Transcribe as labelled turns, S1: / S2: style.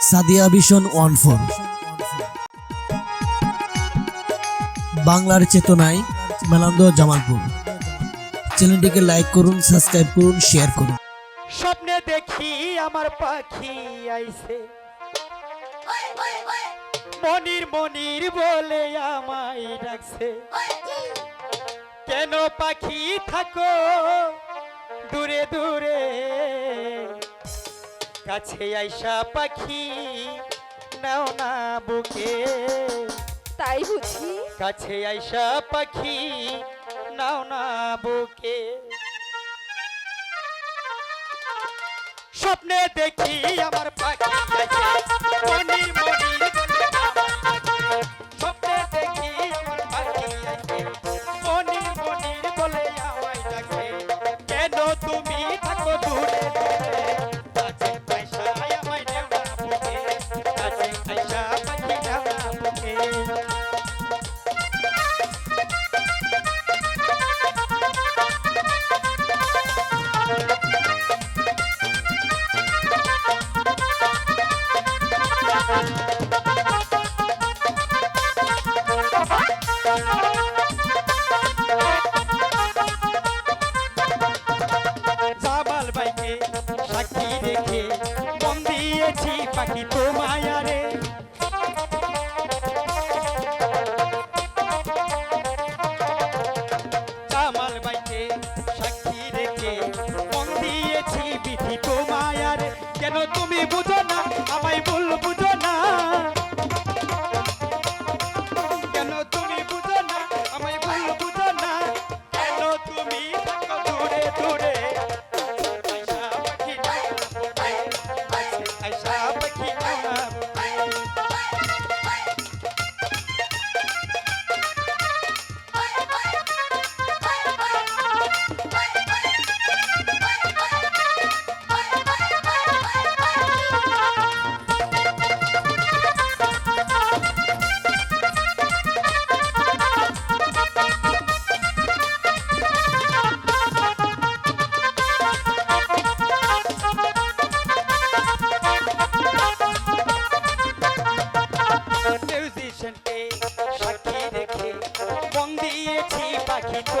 S1: Sadia vision one four. বাংলার চেতনায় মেলান্দ জামালপুর। চ্যানেলটিকে লাইক করুন, সাবস্ক্রাইব করুন, শেয়ার করুন।
S2: স্বপ্নে দেখি আমার পাখি আইছে। মনির মনির বলে আমায় ডাকছে। কেন পাখি থাকো? দূরে দূরে। কাছে আইসা পাখি নাও না বুকে।
S3: তাই বুঝি?
S2: কাছে আইসা পাখি নাও না বুকে। স্বপ্নে দেখি আমার পাখি পাখি তো মায়ারে জামাল সাক্ষী রেখে মন দিয়েছি পাখি তো